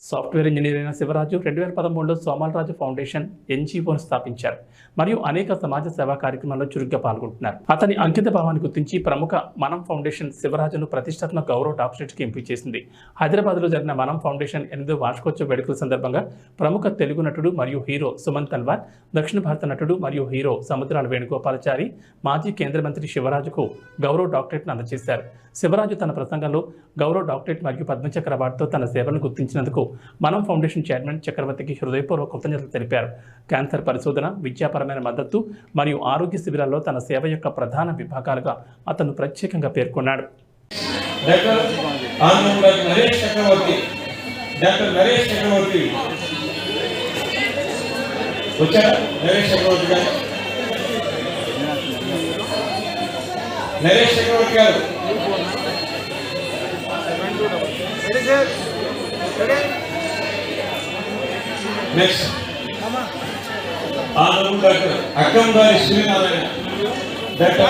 Software engineer అయిన శివరాజు రెండు వేల పదమూడులో సోమాలరాజు ఫౌండేషన్ ఎన్జీఓను స్థాపించారు. మరియు అనేక సమాజ సేవా కార్యక్రమాల్లో చురుగ్గా పాల్గొంటున్నారు. అతని అంకిత భావాన్ని గుర్తించి ప్రముఖ మనం ఫౌండేషన్ శివరాజును ప్రతిష్టాత్మక గౌరవ డాక్టరేట్కి ఎంపిక చేసింది. హైదరాబాద్లో జరిగిన మనం ఫౌండేషన్ ఎనిమిదో వార్షికోత్సవ వేడుకల సందర్భంగా ప్రముఖ తెలుగు నటుడు మరియు హీరో సుమన్ తల్వార్ దక్షిణ భారత నటుడు మరియు హీరో సముద్రాల వేణుగోపాలచారి మాజీ కేంద్ర మంత్రి శివరాజుకు గౌరవ డాక్టరేట్ను అందజేశారు. శివరాజు తన ప్రసంగంలో గౌరవ డాక్టరేట్ మరియు పద్మచక్ర అవార్డుతో తన సేవలను గుర్తించినందుకు మనం ఫౌండేషన్ చైర్మన్ చక్రవర్తికి హృదయపూర్వక కృతజ్ఞతలు తెలిపారు. క్యాన్సర్ పరిశోధన విద్యాపరమైన మద్దతు మరియు ఆరోగ్య శిబిరాల్లో తన సేవ యొక్క ప్రధాన విభాగాలుగా అతను ప్రత్యేకంగా పేర్కొన్నాడు. Doctor Anand Naresh Chakravarthy doctor Naresh Chakravarthy. వచ్చారా? నరేష్ చక్రవర్తి గారు? నరేష్ చక్రవర్తి గారు? Next Anand doctor Akkandari Srinarayana. Doctor